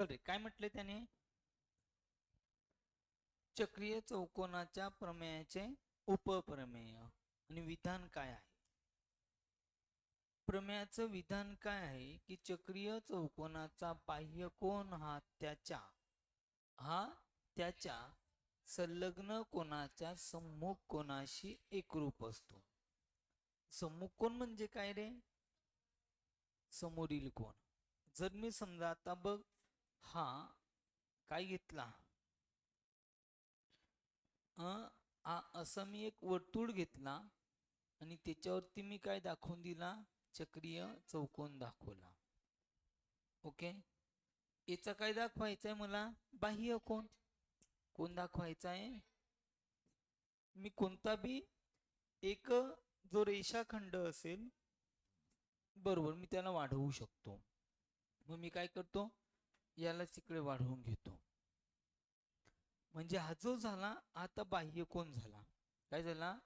चल काय म्हटले त्याने? चक्रीय चौकोनाच्या प्रमेयाचे उपप्रमेय आणि विधान काय आहे? प्रमेयाचं विधान काय आहे की चक्रीय चौकोनाचा बाह्य कोण हा त्याच्या हा त्याच्या संलग्न कोणाच्या सम्मुख कोणाशी एकरूप असतो. सम्मुख कोण म्हणजे काय रे? समोरील कोण जर मी समजा आता बघ हा काय घेतला? हा असं मी एक वर्तुळ घेतला आणि त्याच्यावरती मी काय दाखवून दिला? चक्रीय चौकोन दाखवला. ओके? याचा काय दाखवायचा आहे मला? बाह्य कोण कोण दाखवायचा आहे मी कोणता बी? एक जो रेषाखंड असेल बरोबर मी त्याला वाढवू शकतो. मग मी काय करतो? यालाच इकडे वाढवून घेतो. म्हणजे हा जो झाला आता बाह्य कोण झाला? काय झाला?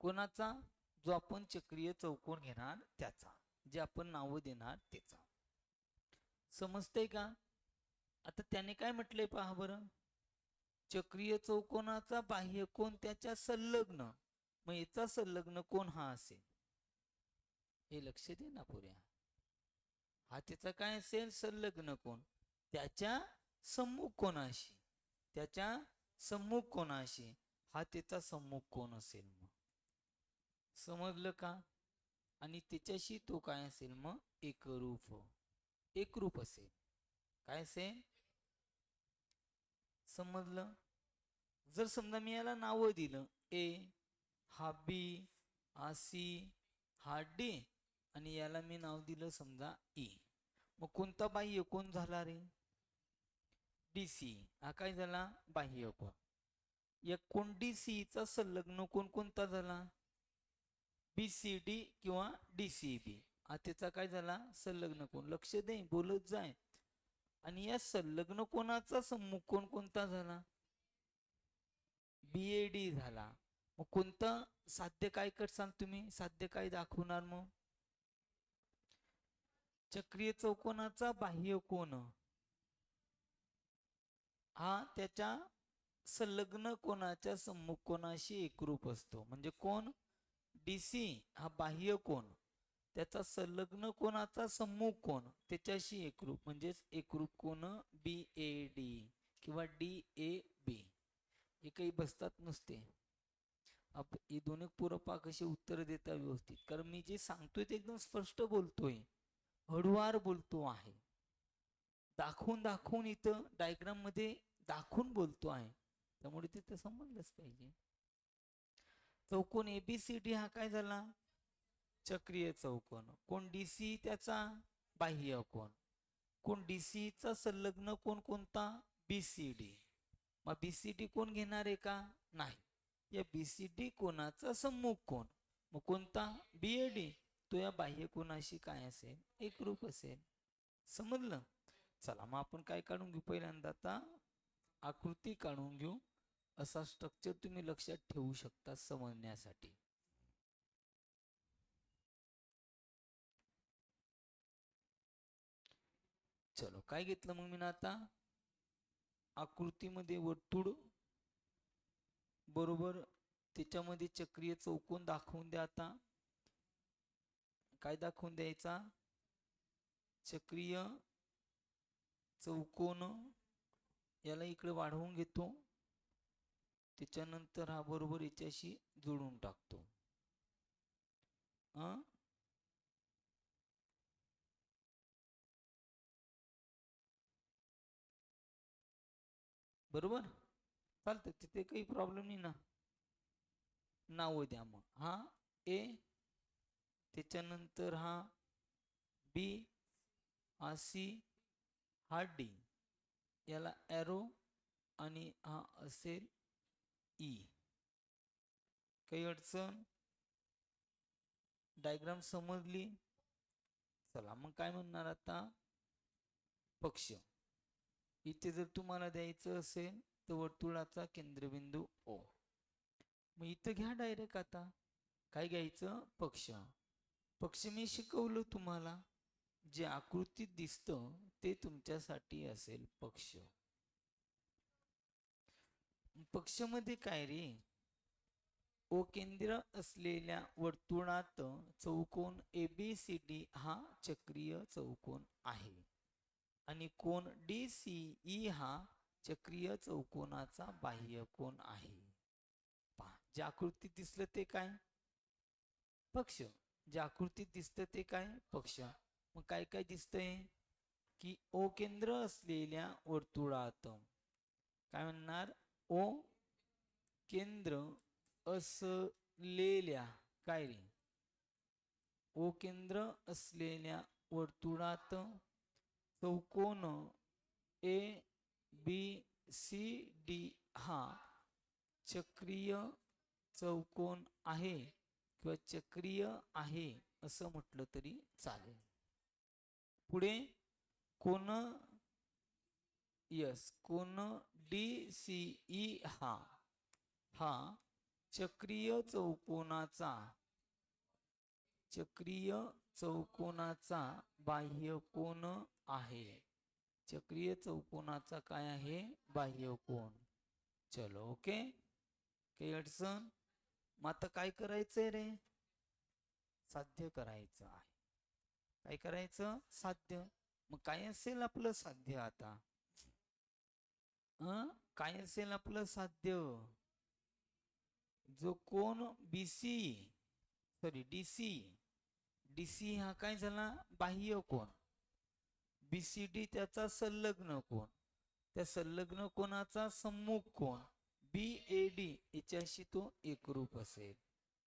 कोणाचा? जो आपण चक्रीय चौकोन घेणार त्याचा. जे आपण नाव देणार त्याचा. समजतंय का? आता त्याने काय म्हटलंय पहा बरं? चक्रीय चौकोनाचा बाह्य कोण? त्याच्या संलग्न. मग याचा संलग्न कोण हा असेल? हे लक्ष दे ना पुऱ्या. हा तिचा काय असेल संलग्न कोण? त्याच्या सम्मुख कोणाशी त्याच्या सम्मुख कोणाशी हा तिचा सम्मुख कोण असेल मग? समजलं का? आणि त्याच्याशी तो काय असेल मग? एकरूप. एकरूप असेल. काय असेल? समजलं? जर समजा मी याला नावं दिलं ए हा बी हा सी हा डी आणि याला मी नाव दिलं समजा ई मग कोणता बाह्य कोण झाला रे? डी सी हा काय झाला? बाह्य कोण या कोण डी चा संलग्न कोण कोणता झाला? बी सी डी किंवा डी सी बी हा त्याचा काय झाला? संलग्न कोण? लक्ष दे बोलत जाय. आणि या संलग्न कोणाचा सम्मुख कोण कोणता झाला? बी ए डी झाला. मग कोणतं साध्य काय करसाल तुम्ही? साध्य काय दाखवणार मग? चक्रीय चौकोनाचा बाह्य कोण हा त्याच्या संलग्न कोणाच्या सम्मुख कोणाशी एकरूप असतो. म्हणजे कोण डीसी हा बाह्य कोण त्याचा संलग्न कोणाचा सम्मुख कोण त्याच्याशी एकरूप म्हणजेच एकरूप कोण बी ए डी किंवा डी ए बी हे काही बसतात नुसते. आप हे दोन्ही पूरपाक असे उत्तर देता व्यवस्थित. कारण मी जे सांगतोय ते एकदम स्पष्ट बोलतोय. हळुवार बोलतो आहे. दाखवून दाखवून इथं डायग्राममध्ये दाखवून बोलतो आहे. त्यामुळे तिथं समजलंच पाहिजे. चौकोन एबीसीडी हा काय झाला? चक्रीय चौकोन. कोण डीसी त्याचा? बाह्य कोण कोण डीसी चा संलग्न कोण कोणता? बीसीडी मग बीसीडी कोण घेणार आहे का? नाही. या बीसीडी कोणाचा सम्मुख कोण मग कोणता? बीएडी या बाह्य कोणाशी काय असेल? एकरूप असेल. समजलं? चला मग आपण काय काढून घेऊ पहिल्यांदा? आता आकृती काढून घेऊ. असा स्ट्रक्चर तुम्ही लक्षात ठेवू शकता समजण्यासाठी. चलो काय घेतलं मग मी ना आता? आकृतीमध्ये वर्तुळ. बरोबर? त्याच्यामध्ये चक्रीय चौकोन दाखवून द्या आता. काय दाखवून द्यायचा. चक्रीय चौकोन याला इकडे वाढवून घेतो. त्याच्यानंतर हा बरोबर याच्याशी जोडून टाकतो. हा बरोबर? चालतं तिथे काही प्रॉब्लेम नाही ना. नाव द्या मग. हा? ए त्याच्यानंतर हा बी हा सी हा डी. याला ॲरो आणि हा असेल ई काही अडचण? डायग्राम समजली? चला मग काय म्हणणार आता? पक्ष. इथे जर तुम्हाला द्यायचं असेल तर वर्तुळाचा केंद्रबिंदू ओ मग इथं घ्या डायरेक्ट आता. काय घ्यायचं? पक्ष. पक्ष मी शिकवलं तुम्हाला. जे आकृतीत दिसतं ते तुमच्यासाठी असेल पक्ष. पक्षमध्ये काय रे? ओ केंद्र असलेल्या वर्तुळात चौकोन एबीसीडी हा चक्रीय चौकोन आहे. आणि कोण डी सी ई हा चक्रीय चौकोनाचा बाह्य कोण आहे. पहा जे आकृतीत दिसलं ते काय? पक्ष. जे आकृतीत दिसतं ते काय? पक्ष. मग काय काय दिसतंय? की ओ केंद्र असलेल्या वर्तुळात. काय म्हणणार? ओ केंद्र असलेल्या काय रे? ओ केंद्र असलेल्या वर्तुळात चौकोन ए बी सी डी हा चक्रीय चौकोन आहे. किंवा चक्रीय आहे असं म्हटलं तरी चालेल. पुढे कोण यस कोण डी सी ई हा हा चक्रीय चौकोनाचा चक्रीय चौकोनाचा बाह्य कोण आहे. चक्रीय चौकोनाचा काय आहे? बाह्य कोण चलो ओके काही अडचण? मग आता काय करायचंय रे? साध्य करायचं आहे. काय करायचं? साध्य. मग काय असेल आपलं साध्य आता? काय असेल आपलं साध्य? जो कोण? बीसी सॉरी डीसी डीसी हा काय झाला? बाह्य कोण. बीसीडी त्याचा संलग्न कोण. त्या संलग्न कोणाचा सम्मुख कोण. बी ए डी याच्याशी तो एकरूप असेल.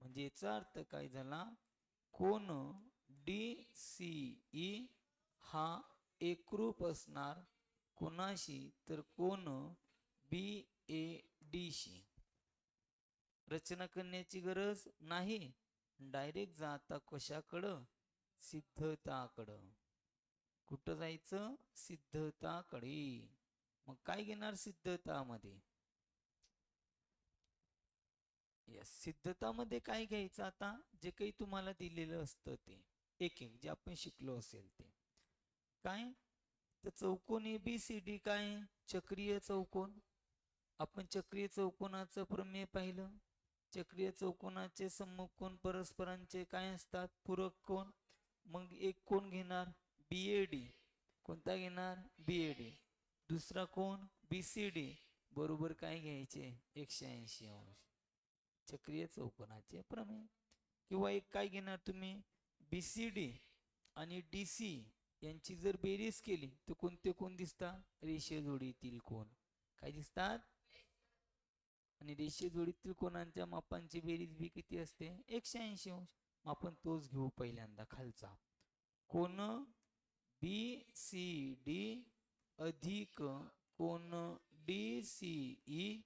म्हणजे याचा अर्थ काय झाला? कोण डी सी ई हा एकरूप असणार कोणाशी? तर कोण बी ए डी शी. रचना करण्याची गरज नाही. डायरेक्ट जाता कशाकडं? सिद्धताकडं. कुठं जायचं? सिद्धताकडे. मग काय घेणार सिद्धतामध्ये? यस सिद्धतामध्ये काय घ्यायचं आता? जे काही तुम्हाला दिलेलं असतं ते. एक एक जे आपण शिकलो असेल ते. काय? तर चौकोन ए बी सी डी काय? चक्रीय चौकोन. आपण चक्रीय चौकोनाचं प्रमेय पाहिलं. चक्रीय चौकोनाचे सम्मुख कोण? परस्परांचे काय असतात? पूरक कोण? मग एक कोण घेणार? B A D. कोणता घेणार? B A D. दुसरा कोण? B C D. बरोबर काय घ्यायचे? एकशे ऐंशी अंश. चक्रीय चौकोनाचे प्रमेय. किंवा एक काय घेणार तुम्ही? बी सी डी आणि डी सी यांची जर बेरीज केली तर कोणते कोण दिसतात? रेषे जोडीतील कोण. काय दिसतात? आणि रेषे जोडीतील कोणांच्या मापांची बेरीज बी किती असते? एकशे ऐंशी अंश. मग आपण तोच घेऊ पहिल्यांदा खालचा. कोण? बी सी डी अधिक कोण? डी सी ई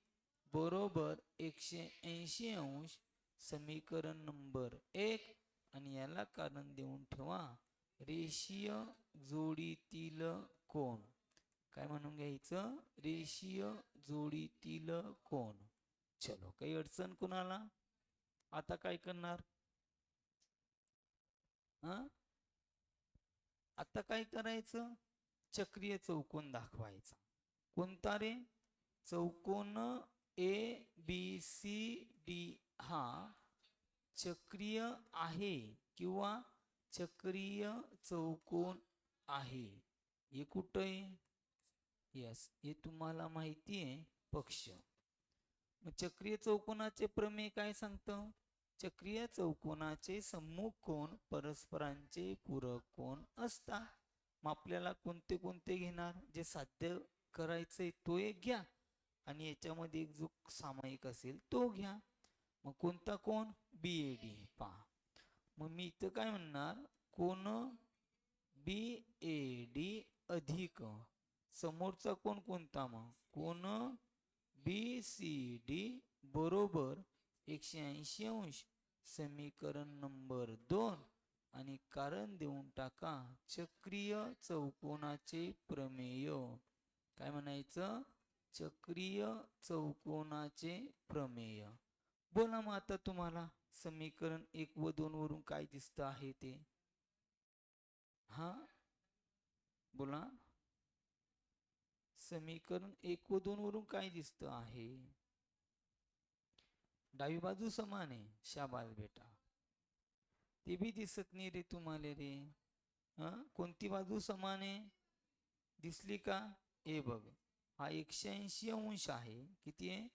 बरोबर एकशे ऐंशी अंश समीकरण नंबर एक. आणि याला कारण देऊन ठेवा रेषीय जोडीतील कोण काय म्हणून घ्यायचं? रेषीय जोडीतील कोण चलो काही अडचण कुणाला? आता काय करणार? हा? आता काय करायचं? चक्रीय चौकोन दाखवायचा. कोणता रे? चौकोन ए बी सी डी हा चक्रीय आहे किंवा चक्रीय चौकोन आहे. हे कुठं आहे? यस हे तुम्हाला माहिती आहे पक्ष. मग चक्रीय चौकोनाचे प्रमेय काय सांगतं? चक्रीय चौकोनाचे सम्मुख कोण परस्परांचे पूरक कोण असतात. मग आपल्याला कोणते कोणते घेणार? जे साध्य करायचंय तो एक घ्या. आणि याच्यामध्ये एक जो सामायिक असेल तो घ्या. मग कोणता कोण? बी ए डी पहा. मग मी इथं काय म्हणणार? कोण बी ए डी अधिक. समोरचा कोण कोणता मग? कोण बी सी डी बरोबर एकशे ऐंशी अंश. समीकरण नंबर दोन. आणि कारण देऊन टाका चक्रीय चौकोनाचे प्रमेय. काय म्हणायचं? चक्रीय चौकोनाचे प्रमेय. बोला मग आता तुम्हाला समीकरण एक व दोन वरून काय दिसत आहे ते? हा? बोला. समीकरण एक व दोन वरून काय दिसत आहे? डावी बाजू समान आहे शाबाज बेटा. ते बी दिसत नाही रे तुम्हाला रे. हा? कोणती बाजू समान आहे? दिसली का? हे बघ. हा एकशे ऐंशी अंश आहे. किती आहे?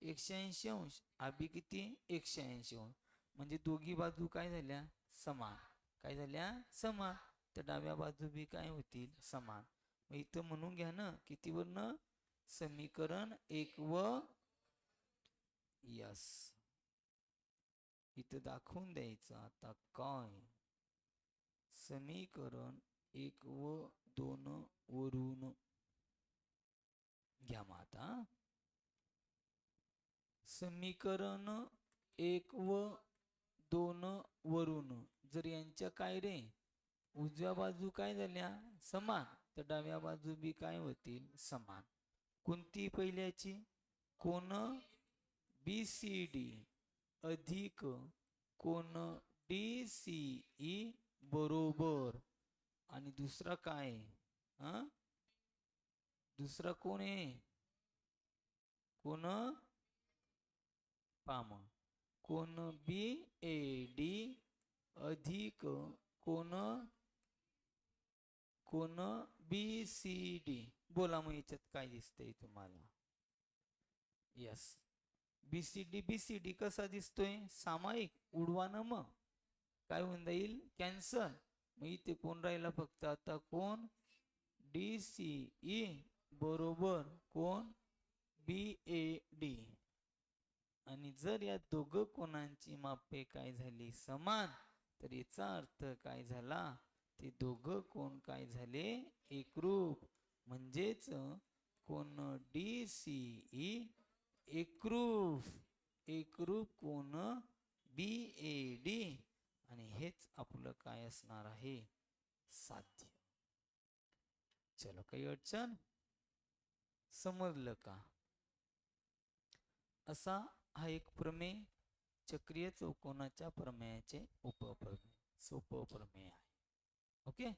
एकशे ऐंशी अंश. हा किती? एकशे ऐंशी अंश. म्हणजे दोघी बाजू काय झाल्या? समान. काय झाल्या? समान. तर डाव्या बाजू बी काय होतील? समान. मग इथं म्हणून घ्या ना कितीवरनं? समीकरण एक व यस. इथं दाखवून द्यायचं आता काय? समीकरण एक व दोन वरून घ्या मग आता समीकरण एक व दोन वरून. जर यांच्या काय रे? उजव्या बाजू काय झाल्या? समान. तर डाव्या बाजू बी काय होतील? समान. कोणती पहिल्याची कोण बी सी डी अधिक कोण डी सी ई बरोबर. आणि दुसरा काय? हा? दुसरं कोण आहे? कोण? पाम. कोण बी? ए. डी. अधिक. कोण? कोण? बी. सी. डी. बोला मग याच्यात काय दिसतंय तुम्हाला? Yes B C D B C D कसा दिसतोय? सामायिक. उडवा ना मग काय होऊन जाईल कॅन्सल. मग इथे कोण राहिला फक्त? आता कोण? D C E. बरोबर कोण? बी ए डी आणि जर या दोघं कोणांची मापे काय झाली समान तर याचा अर्थ काय झाला? ते दोघं कोण काय झाले? एकरूप. म्हणजेच कोण डी सी ई एकरूप. एकरूप कोण? बी ए डी आणि हेच आपलं काय असणार आहे? साध्य. चलो काही अडचण? समजलं का? असा हा एक प्रमेय चक्रीय चौकोनाच्या प्रमेयाचे उपप्रमेय सोपप्रमेय आहे. ओके?